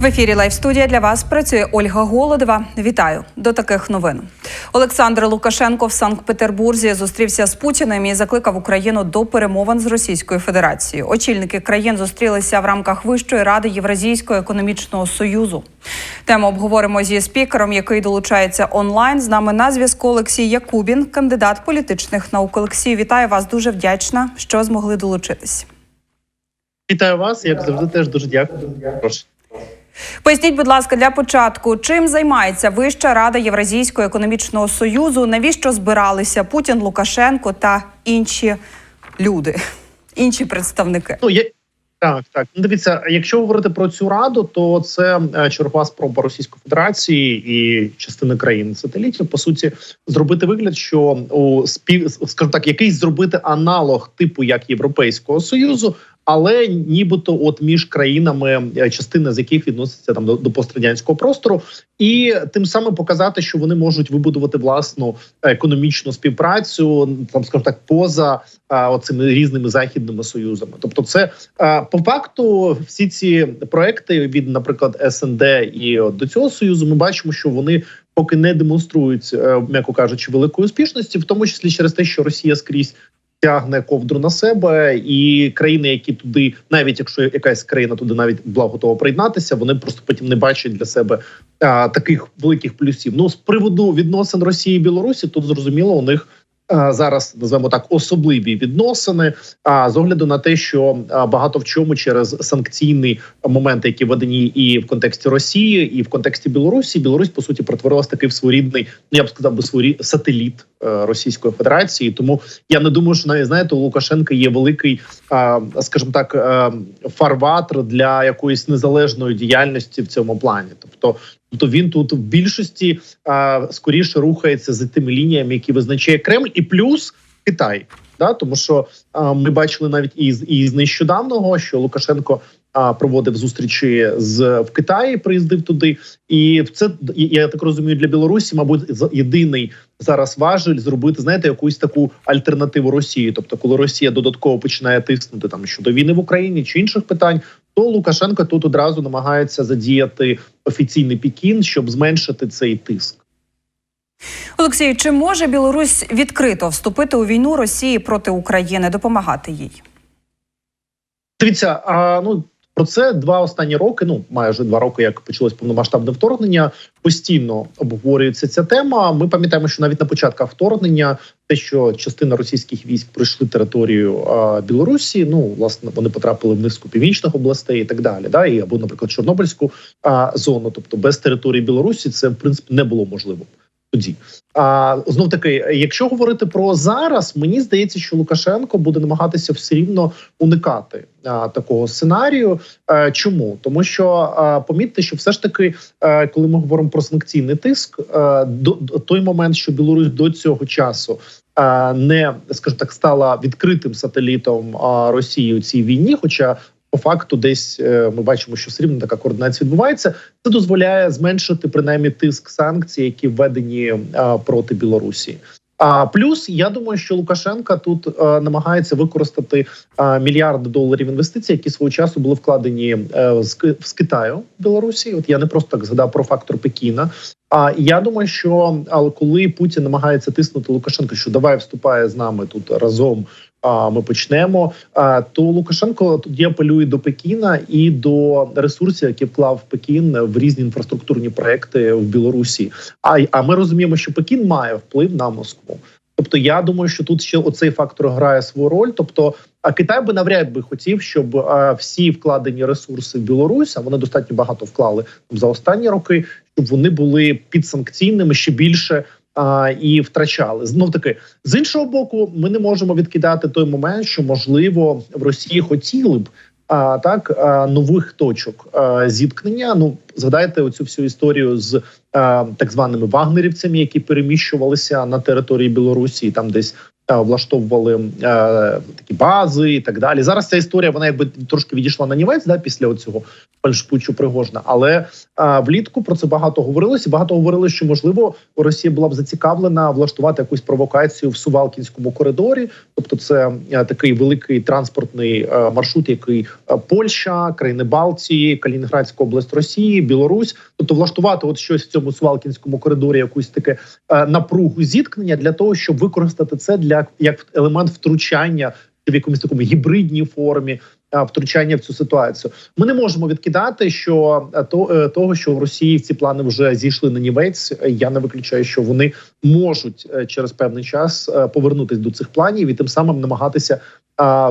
В ефірі Лайв студія для вас працює Ольга Голодова. Вітаю до таких новин. Олександр Лукашенко в Санкт-Петербурзі зустрівся з Путіним і закликав Україну до перемовин з Російською Федерацією. Очільники країн зустрілися в рамках Вищої ради Євразійського економічного союзу. Тему обговоримо зі спікером, який долучається онлайн. З нами на зв'язку Олексій Якубін, кандидат політичних наук. Олексій, вітаю вас. Дуже вдячна, що змогли долучитись. Вітаю вас, як завжди, теж дуже дякую. Прошу. Поясніть, будь ласка, для початку, чим займається Вища рада Євразійського економічного союзу? Навіщо збиралися Путін, Лукашенко та інші люди, інші представники? Ну є так, так. Ну, дивіться, якщо говорити про цю раду, то це е, чергова спроба Російської Федерації і частини країн сателітів по суті зробити вигляд, що у спів, скажімо так, якийсь зробити аналог типу як Європейського союзу. Але нібито, от між країнами, е, частина з яких відноситься там до, до пострадянського простору, і тим самим показати, що вони можуть вибудувати власну економічну співпрацю, там скажімо так, поза а, оцими різними західними союзами. Тобто, це а, по факту всі ці проекти від, наприклад, СНД і до цього союзу, ми бачимо, що вони. Поки не демонструють, е, м'яко кажучи, великої успішності, в тому числі через те, що Росія скрізь тягне ковдру на себе, і країни, які туди, навіть якщо якась країна туди навіть була готова приєднатися, вони просто потім не бачать для себе а, таких великих плюсів. Ну з приводу відносин Росії і Білорусі, тут зрозуміло, у них. Зараз називаємо так особливі відносини. А з огляду на те, що багато в чому через санкційні моменти, які введені і в контексті Росії, і в контексті Білорусі, Білорусь по суті перетворилась такий своєрідний, ну я б сказав, би свої сателіт е, Російської Федерації. Тому я не думаю, що навіть знаєте, у Лукашенка є великий, скажімо так, е, фарватер для якоїсь незалежної діяльності в цьому плані. Тобто, Тобто він тут в більшості а, скоріше рухається за тими лініями, які визначає Кремль, і плюс Китай. Да, тому що а, ми бачили навіть із із нещодавного, що Лукашенко а, проводив зустрічі з в Китаї, приїздив туди, і це я так розумію для Білорусі, мабуть, єдиний зараз важель зробити знаєте якусь таку альтернативу Росії. Тобто, коли Росія додатково починає тиснути там щодо війни в Україні чи інших питань, то Лукашенко тут одразу намагається задіяти офіційний Пікін, щоб зменшити цей тиск. Олексій, чи може Білорусь відкрито вступити у війну Росії проти України, допомагати їй? Дивіться, а ну про це два останні роки. Ну майже два роки, як почалось повномасштабне вторгнення. Постійно обговорюється ця тема. Ми пам'ятаємо, що навіть на початках вторгнення, те, що частина російських військ пройшли територію а, Білорусі. Ну власне вони потрапили в низку північних областей і так далі. Да, і або, наприклад, Чорнобильську а, зону, тобто без території Білорусі, це в принципі не було можливо тоді. А знов таки, якщо говорити про зараз, мені здається, що Лукашенко буде намагатися все рівно уникати а, такого сценарію. А, чому тому, що а, помітьте, що все ж таки, а, коли ми говоримо про санкційний тиск, а, до, до той момент, що Білорусь до цього часу. Не скажу так, стала відкритим сателітом Росії у цій війні. Хоча по факту, десь е, ми бачимо, що все така координація відбувається. Це дозволяє зменшити принаймні тиск санкцій, які введені проти Білорусі. А плюс я думаю, що Лукашенка тут а, намагається використати а, мільярди доларів інвестицій, які свого часу були вкладені а, е, з, з Китаю в Білорусі. От я не просто так згадав про фактор Пекіна. А я думаю, що але коли Путін намагається тиснути Лукашенка, що давай вступає з нами тут разом. Ми почнемо. То Лукашенко тоді апелює до Пекіна і до ресурсів, які вклав Пекін в різні інфраструктурні проекти в Білорусі. А а ми розуміємо, що Пекін має вплив на Москву. Тобто, я думаю, що тут ще оцей фактор грає свою роль. Тобто, а Китай би навряд би хотів, щоб а, всі вкладені ресурси в Білорусь, а вони достатньо багато вклали за останні роки, щоб вони були підсанкційними ще більше а, і втрачали знов таки з іншого боку. Ми не можемо відкидати той момент, що можливо в Росії хотіли б. А так нових точок зіткнення. Ну згадайте оцю всю історію з так званими вагнерівцями, які переміщувалися на території Білорусі, там десь влаштовували е, такі бази і так далі. Зараз ця історія вона якби трошки відійшла на нівець да, після цього фальшпучу Пригожна. Але е, влітку про це багато говорилося. Багато говорили, що можливо Росія була б зацікавлена влаштувати якусь провокацію в Сувалкінському коридорі. Тобто, це е, такий великий транспортний е, маршрут, який е, Польща, країни Балтії, Калінінградська область Росії, Білорусь, тобто влаштувати от щось в цьому Сувалкінському коридорі, якусь таке е, напругу зіткнення для того, щоб використати це для як елемент втручання в якомусь такому гібридній формі. Втручання в цю ситуацію ми не можемо відкидати, що е, то е, того, що в Росії ці плани вже зійшли на нівець. Я не виключаю, що вони можуть е, через певний час повернутись до цих планів і тим самим намагатися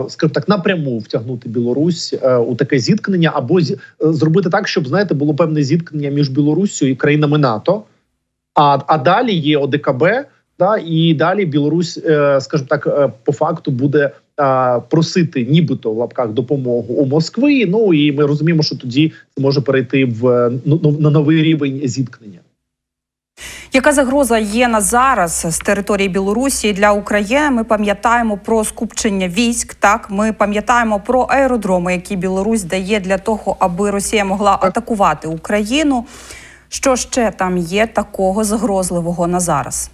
скажімо так, напряму втягнути Білорусь у таке зіткнення, або зробити так, щоб знаєте, було певне зіткнення між Білоруссю і країнами НАТО. А, а далі є ОДКБ, да, і далі Білорусь, е, скажімо так, е, по факту буде е, просити, нібито в лапках допомогу у Москви. Ну і ми розуміємо, що тоді це може перейти в ну, ну, на новий рівень зіткнення. Яка загроза є на зараз з території Білорусі для України? Ми пам'ятаємо про скупчення військ. Так, ми пам'ятаємо про аеродроми, які Білорусь дає для того, аби Росія могла атакувати Україну. Що ще там є такого загрозливого на зараз?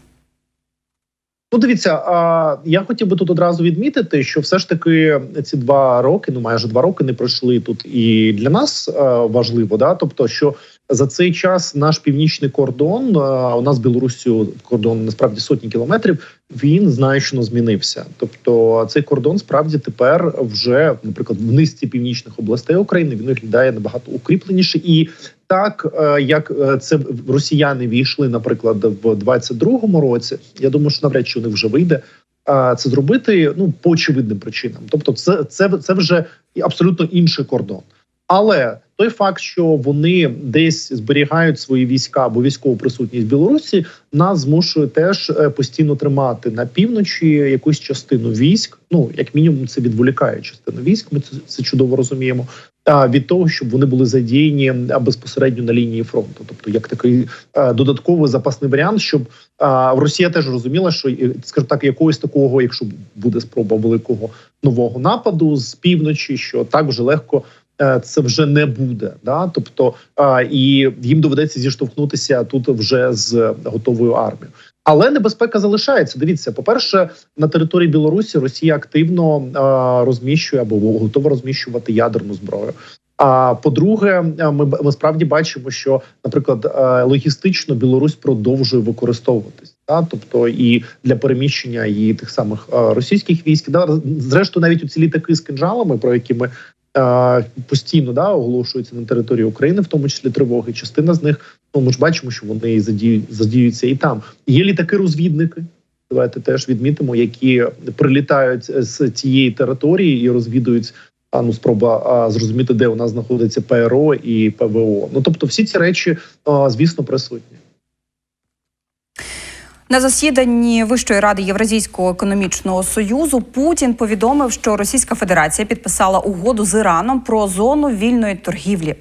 Ну, дивіться, а, я хотів би тут одразу відмітити, що все ж таки ці два роки, ну майже два роки, не пройшли тут і для нас е, важливо, да, тобто, що за цей час наш північний кордон, е, у нас з Білоруссю кордон насправді сотні кілометрів. Він значно змінився. Тобто, цей кордон справді тепер вже, наприклад, в низці північних областей України він виглядає набагато укріпленіше і так е, як е, це росіяни війшли, наприклад, в 22-му році. Я думаю, що навряд чи у них вже вийде е, це зробити. Ну по очевидним причинам. Тобто, це, це, це вже абсолютно інший кордон. Але той факт, що вони десь зберігають свої війська або військову присутність в Білорусі, нас змушує теж е, постійно тримати на півночі якусь частину військ. Ну як мінімум, це відволікає частину військ. Ми це, чудово розуміємо. А від того, щоб вони були задіяні безпосередньо на лінії фронту, тобто як такий е, додатковий запасний варіант, щоб Росія теж розуміла, що е, скажімо так, якогось такого, якщо буде спроба великого нового нападу з півночі, що так вже легко. Е, Це вже не буде, да тобто і їм доведеться зіштовхнутися тут вже з готовою армією. Але небезпека залишається. Дивіться, по перше, на території Білорусі Росія активно розміщує або готова розміщувати ядерну зброю. А по-друге, е, ми, ми справді бачимо, що, наприклад, е, логістично Білорусь продовжує використовуватись. Да? Тобто і для переміщення і тих самих російських військ, да? зрештою, навіть у ці літаки з кинжалами, про які ми постійно да, оголошуються на території України, в тому числі тривоги. Частина з них ну ми ж бачимо, що вони і задіюють задіюються і там. Є літаки-розвідники. Давайте теж відмітимо, які прилітають з цієї території і розвідують. Ну спроба зрозуміти, де у нас знаходиться ПРО і ПВО. Ну тобто, всі ці речі, звісно, присутні. На засіданні Вищої ради Євразійського економічного союзу Путін повідомив, що Російська Федерація підписала угоду з Іраном про зону вільної торгівлі.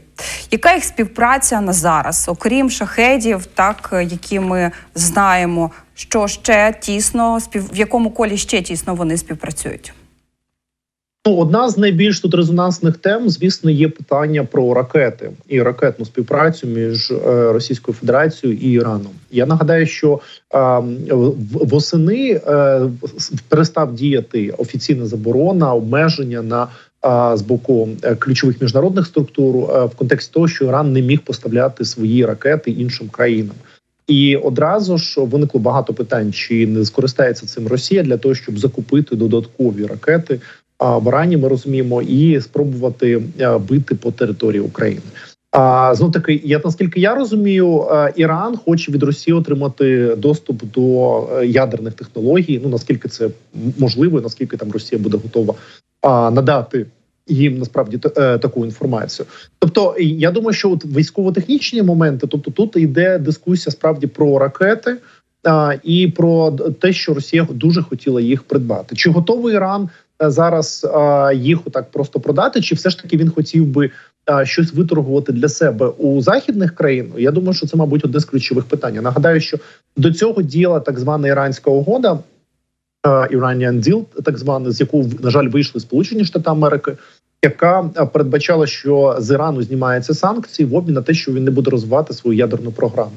Яка їх співпраця на зараз, окрім шахедів, так які ми знаємо, що ще тісно в якому колі ще тісно вони співпрацюють? Ну, одна з найбільш тут резонансних тем, звісно, є питання про ракети і ракетну співпрацю між е, Російською Федерацією і Іраном. Я нагадаю, що е, в- восени е, перестав діяти офіційна заборона, обмеження на е, з боку ключових міжнародних структур в контексті того, що Іран не міг поставляти свої ракети іншим країнам. І одразу ж виникло багато питань: чи не скористається цим Росія для того, щоб закупити додаткові ракети Ірані, ми розуміємо, і спробувати бити по території України. А знов таки, я наскільки я розумію, Іран хоче від Росії отримати доступ до е, ядерних технологій. Ну наскільки це можливо, і наскільки там Росія буде готова а, надати їм насправді е, таку інформацію. Тобто, я думаю, що от військово-технічні моменти, тобто тут йде дискусія справді про ракети. А, і про те, що Росія дуже хотіла їх придбати. Чи готовий Іран е, зараз а, їх отак просто продати? Чи все ж таки він хотів би а, щось виторгувати для себе у західних країн? Я думаю, що це, мабуть, одне з ключових питань. Нагадаю, що до цього діяла так звана іранська угода. е, Iranian Deal, так званий, з якого на жаль вийшли Сполучені Штати Америки. Яка е, передбачала, що з Ірану знімаються санкції в обмін на те, що він не буде розвивати свою ядерну програму.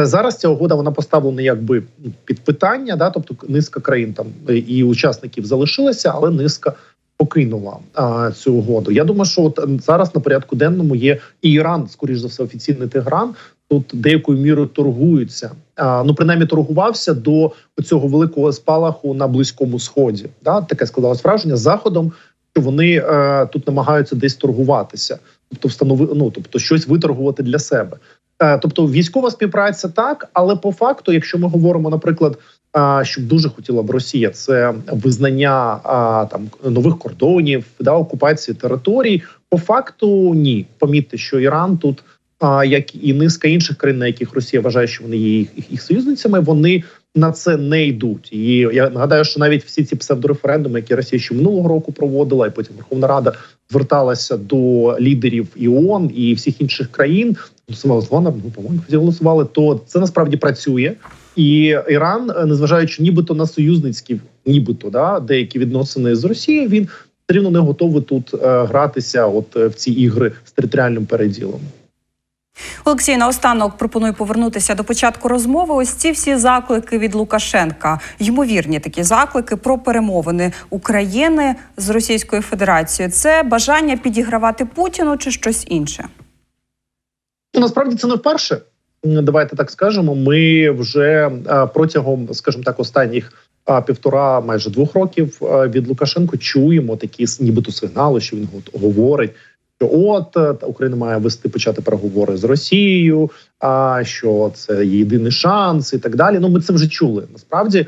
Та зараз ця угода вона поставлена якби під питання, да, тобто низка країн там е, і учасників залишилася, але низка покинула а, цю угоду. Я думаю, що от е, зараз на порядку денному є Іран, скоріш за все, офіційний Тегран. Тут деякою мірою торгуються. А, ну принаймні торгувався до цього великого спалаху на близькому сході. Да, таке складалось враження заходом, що вони е, тут намагаються десь торгуватися, тобто встанови, ну тобто щось виторгувати для себе. Е, тобто військова співпраця так, але по факту, якщо ми говоримо, наприклад, а, що дуже хотіла б Росія, це визнання а, там нових кордонів, да, окупації територій. По факту ні. Помітьте, що Іран тут, як і низка інших країн, на яких Росія вважає, що вони є їх, їх союзницями, вони на це не йдуть. І я нагадаю, що навіть всі ці псевдореферендуми, які Росія ще минулого року проводила, і потім Верховна Рада зверталася до лідерів і ООН, і всіх інших країн. Голосували вона, ну по-моєму, голосували. То це насправді працює. І Іран, е, незважаючи нібито на союзницькі, нібито да деякі відносини з Росією, він все рівно не готовий тут е, гратися, от е, в ці ігри з територіальним переділом. Олексій, наостанок пропоную повернутися до початку розмови. Ось ці всі заклики від Лукашенка, ймовірні такі заклики про перемовини України з Російською Федерацією. Це бажання підігравати Путіну чи щось інше? Ну, насправді це не вперше. Давайте так скажемо. Ми вже е, протягом, скажімо так, останніх е, півтора, майже двох років е, від Лукашенко чуємо такі нібито сигнали, що він го- говорить. Що от е, Україна має вести почати переговори з Росією, що це єдиний шанс, і так далі. Ну ми це вже чули. Насправді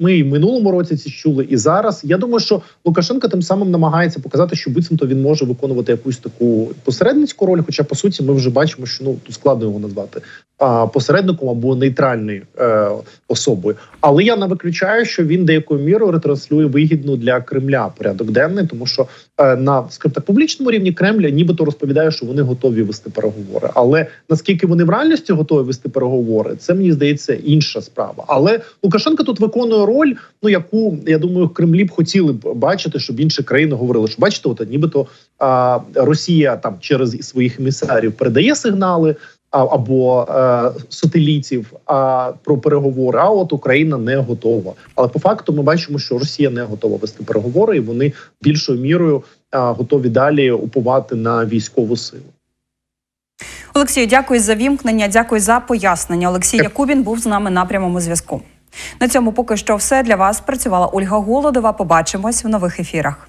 ми і в минулому році це чули, і зараз. Я думаю, що Лукашенко тим самим намагається показати, що буцімто він може виконувати якусь таку посередницьку роль. Хоча по суті, ми вже бачимо, що ну тут складно його назвати а, посередником або нейтральною е, особою. Але я не виключаю, що він деякою мірою ретранслює вигідну для Кремля порядок денний, тому що е, на скажімо так публічному рівні Кремля нібито розповідає, що вони готові вести переговори. Але наскільки вони в реальності готові вести переговори, це мені здається інша справа. Але Лукашенко тут виконує роль, ну яку я думаю, Кремлі б хотіли б бачити, щоб інші країни говорили, що бачите, от нібито а, Росія там через своїх емісарів передає сигнали. Або е, сателітів а, про переговори, а от Україна не готова. Але по факту ми бачимо, що Росія не готова вести переговори, і вони більшою мірою а, готові далі уповати на військову силу. Олексію, дякую за вімкнення. Дякую за пояснення. Олексій Якубін був з нами на прямому зв'язку. На цьому поки що все для вас працювала Ольга Голодова. Побачимось в нових ефірах.